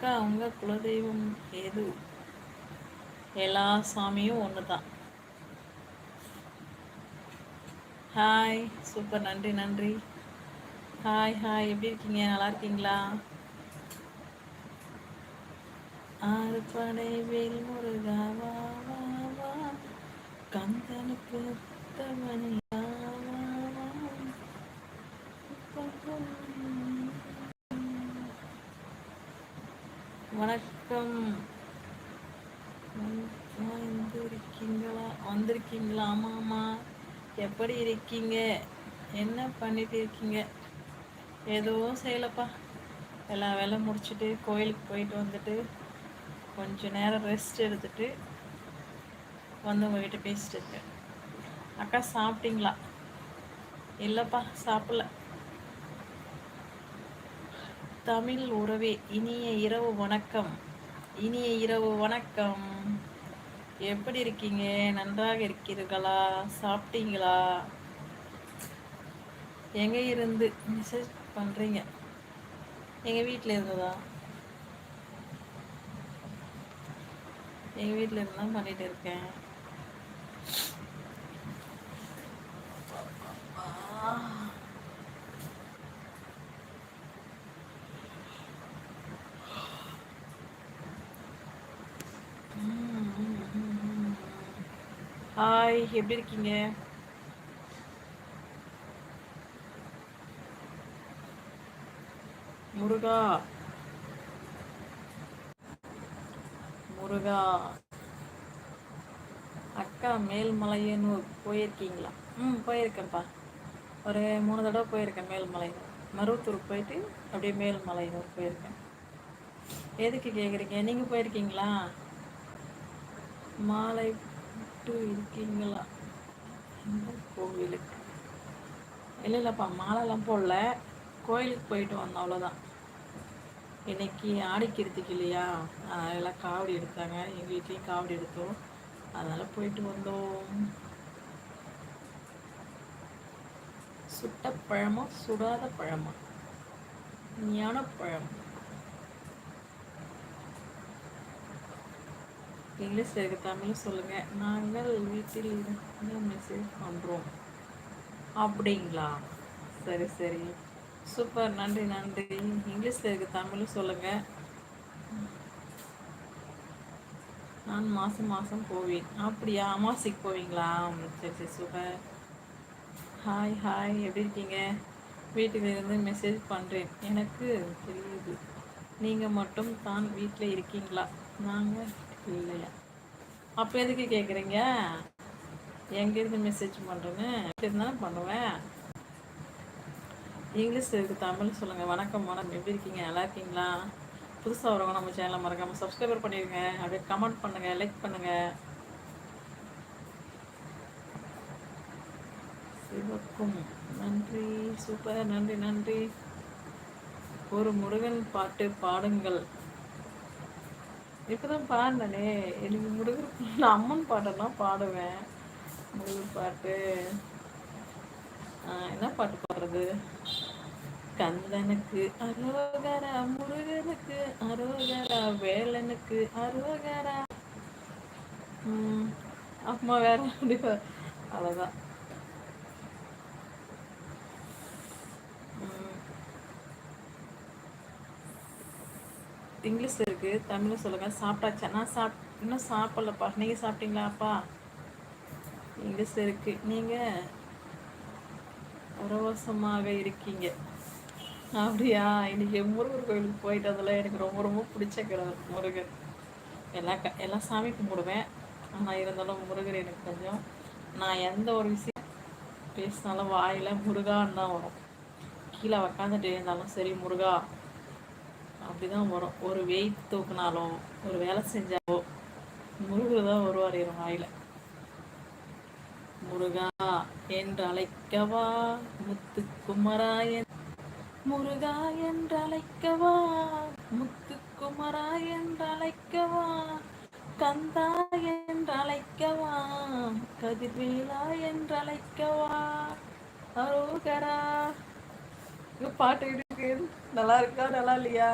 அக்கா உங்கள் குலதெய்வம் எது? எல்லா சாமியும் ஒன்று தான் ஹாய் சூப்பர் நன்றி நன்றி. ஹாய் ஹாய் எப்படி இருக்கீங்க? நல்லா இருக்கீங்களா? ஆறு படை வேல் முருகாவா கந்தனுக்கு தவணி வணக்கம். வந்திருக்கீங்களா? வந்திருக்கீங்களா? ஆமாம்மா. எப்படி இருக்கீங்க? என்ன பண்ணிட்டு இருக்கீங்க? எதுவும் செய்யலப்பா. எல்லா வேலை முடிச்சுட்டு கோயிலுக்கு போயிட்டு வந்துட்டு கொஞ்ச நேரம் ரெஸ்ட் எடுத்துட்டு வந்து உங்ககிட்ட பேசிட்டு இருக்கேன். அக்கா சாப்பிட்டீங்களா? இல்லைப்பா சாப்பிடல. தமிழ் உறவே இனிய இரவு வணக்கம். இனிய இரவு வணக்கம். எப்படி இருக்கீங்க? நன்றாக இருக்கிறீர்களா? சாப்பிட்டீங்களா? எங்கே இருந்து மெசேஜ் பண்ணுறீங்க எங்கள் வீட்டில் இருந்ததா? எங்கள் வீட்டில் இருந்து பண்ணிகிட்டு இருக்கேன். ஹாய் எப்படி இருக்கீங்க? முருகா. முருகா. அக்கா மேல்மலையனூர் போயிருக்கீங்களா? ம் போயிருக்கேன்ப்பா. ஒரு மூணு தடவை போயிருக்கேன் மேல்மலையனூர் மருவத்தூர் போயிட்டு அப்படியே மேல்மலையனூர் போயிருக்கேன். எதுக்கு கேட்குறீங்க நீங்கள் போயிருக்கீங்களா? மாலை போயிட்டு இருக்கீங்களா? இந்த கோவிலுக்கு இல்லை இல்லைப்பா மாலைலாம் போடல. கோயிலுக்கு போயிட்டு வந்தோம் அவ்வளோதான் இன்னைக்கு ஆடிக்கிறதுக்கு இல்லையா? எல்லாம் காவடி எடுத்தாங்க. எங்கள் வீட்லேயும் காவடி எடுத்தோம். அதனால் போயிட்டு வந்தோம். சுட்ட பழமா சுடாத பழமா ஞான பழம். இங்கிலீஷ் இருக்க தமிழ் சொல்லுங்கள் நாங்கள் வீட்டில் இருந்து மெசேஜ் பண்ணுறோம் அப்படிங்களா? சரி சரி. சூப்பர். நன்றி நன்றி. இங்கிலீஷில் இருக்க தமிழ் சொல்லுங்கள் நான் மாதம் மாதம் போவேன். அப்படியா? அமாவாசைக்கு போவீங்களா? சரி சரி சூப்பர். ஹாய் ஹாய் எப்படி இருக்கீங்க? வீட்டில் இருந்து மெசேஜ் பண்ணுறேன் எனக்கு தெரியுது. நீங்கள் மட்டும் தான் வீட்டில் இருக்கீங்களா? நாங்கள் இல்லையா? அப்போ எதுக்கு கேட்குறீங்க எங்கேருந்து மெசேஜ் பண்ணுறேன்னு இருந்தாலும் பண்ணுவேன். இங்கிலீஷ் இருக்குது தமிழ் சொல்லுங்கள் வணக்கம் வணக்கம். எப்படி இருக்கீங்க? நல்லா இருக்கீங்களா? புதுசாக வரவங்க நம்ம சேனலை மறக்காமல் சப்ஸ்கிரைபர் பண்ணிடுங்க அப்படியே கமெண்ட் பண்ணுங்கள் லைக் பண்ணுங்கள் சிவக்கும். நன்றி. சூப்பர். நன்றி நன்றி. ஒரு முருகன் பாட்டு பாடுங்கள். இப்போதான் பாடினே எனக்கு முருகர் அம்மன் பாட்டெல்லாம் பாடுவேன். முருகர் பாட்டு. என்ன பாட்டு பாடுறது? கந்தனுக்கு அரோகரா முருகனுக்கு அரோகரா வேலனுக்கு அரோகரா. அம்மா வேற அவ்வளோதான் இங்கிலீஷ் இருக்குது தமிழும் சொல்லுங்கள் சாப்பிட்டாச்சா? நான் சாப் இன்னும் சாப்பிட்லப்பா. நீங்கள் சாப்பிட்டீங்களாப்பா இங்கிலீஷ் இருக்குது நீங்கள் பரவசமாக இருக்கீங்க. அப்படியா? இன்னைக்கு முருகர் கோயிலுக்கு போயிட்டு அதெல்லாம் எனக்கு ரொம்ப ரொம்ப பிடிச்ச கிடவர் முருகர். எல்லா க எல்லா சாமி கும்பிடுவேன். ஆனால் இருந்தாலும் முருகர் எனக்கு கொஞ்சம் நான் எந்த ஒரு விஷயம் பேசினாலும் வாயில் முருகான்னு தான் வரும். கீழே உக்காந்துட்டு இருந்தாலும் சரி முருகா அப்படிதான் வரும். ஒரு வெயிட் தூக்கினாலோ ஒரு வேலை செஞ்சாலோ முருகர் தான் வருவார் என் வாயில. முருகா என்று அழைக்கவா முத்து குமராயன். முருகா என்று அழைக்கவா முத்து குமரா என்று அழைக்கவா கந்தா என்று அழைக்கவா கதிர்வேலா என்று அழைக்கவா அரோகரா. பாட்டு இருக்கு. நல்லா இருக்கா நல்லா இல்லையா?